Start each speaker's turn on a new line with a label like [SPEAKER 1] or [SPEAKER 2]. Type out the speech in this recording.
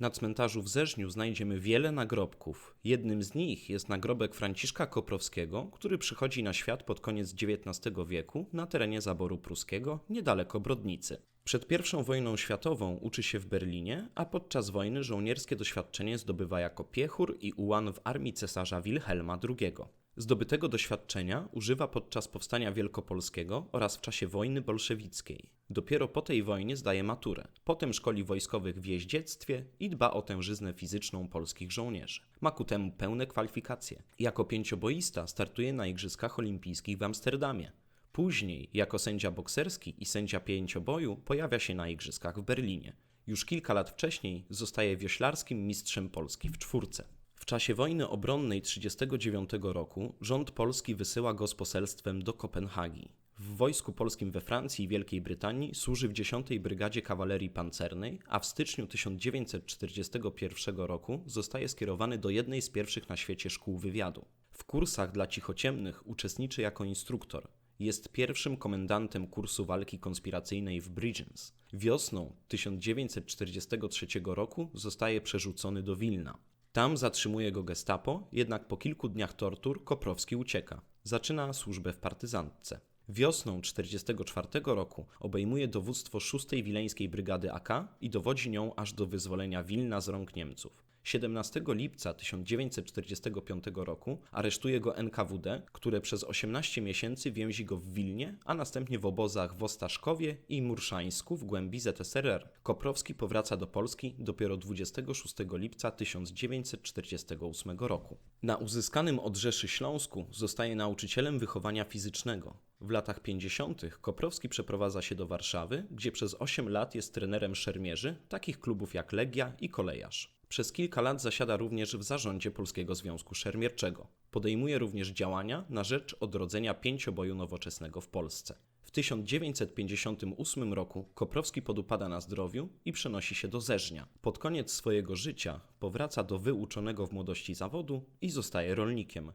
[SPEAKER 1] Na cmentarzu w Zerzniu znajdziemy wiele nagrobków. Jednym z nich jest nagrobek Franciszka Koprowskiego, który przychodzi na świat pod koniec XIX wieku na terenie zaboru pruskiego, niedaleko Brodnicy. Przed I wojną światową uczy się w Berlinie, a podczas wojny żołnierskie doświadczenie zdobywa jako piechur i ułan w armii cesarza Wilhelma II. Zdobytego doświadczenia używa podczas powstania wielkopolskiego oraz w czasie wojny bolszewickiej. Dopiero po tej wojnie zdaje maturę. Potem szkoli wojskowych w jeździectwie i dba o tężyznę fizyczną polskich żołnierzy. Ma ku temu pełne kwalifikacje. Jako pięcioboista startuje na Igrzyskach Olimpijskich w Amsterdamie. Później, jako sędzia bokserski i sędzia pięcioboju, pojawia się na Igrzyskach w Berlinie. Już kilka lat wcześniej zostaje wioślarskim mistrzem Polski w czwórce. W czasie wojny obronnej 1939 roku rząd polski wysyła go z poselstwem do Kopenhagi. W wojsku polskim we Francji i Wielkiej Brytanii służy w 10 Brygadzie Kawalerii Pancernej, a w styczniu 1941 roku zostaje skierowany do jednej z pierwszych na świecie szkół wywiadu. W kursach dla cichociemnych uczestniczy jako instruktor. Jest pierwszym komendantem kursu walki konspiracyjnej w Bridgens. Wiosną 1943 roku zostaje przerzucony do Wilna. Tam zatrzymuje go gestapo, jednak po kilku dniach tortur Koprowski ucieka. Zaczyna służbę w partyzantce. Wiosną 1944 roku obejmuje dowództwo 6 Wileńskiej Brygady AK i dowodzi nią aż do wyzwolenia Wilna z rąk Niemców. 17 lipca 1945 roku aresztuje go NKWD, które przez 18 miesięcy więzi go w Wilnie, a następnie w obozach w Ostaszkowie i Murszańsku w głębi ZSRR. Koprowski powraca do Polski dopiero 26 lipca 1948 roku. Na uzyskanym od Rzeszy Śląsku zostaje nauczycielem wychowania fizycznego. W latach 50. Koprowski przeprowadza się do Warszawy, gdzie przez 8 lat jest trenerem szermierzy, takich klubów jak Legia i Kolejarz. Przez kilka lat zasiada również w zarządzie Polskiego Związku Szermierczego. Podejmuje również działania na rzecz odrodzenia pięcioboju nowoczesnego w Polsce. W 1958 roku Koprowski podupada na zdrowiu i przenosi się do Zerznia. Pod koniec swojego życia powraca do wyuczonego w młodości zawodu i zostaje rolnikiem.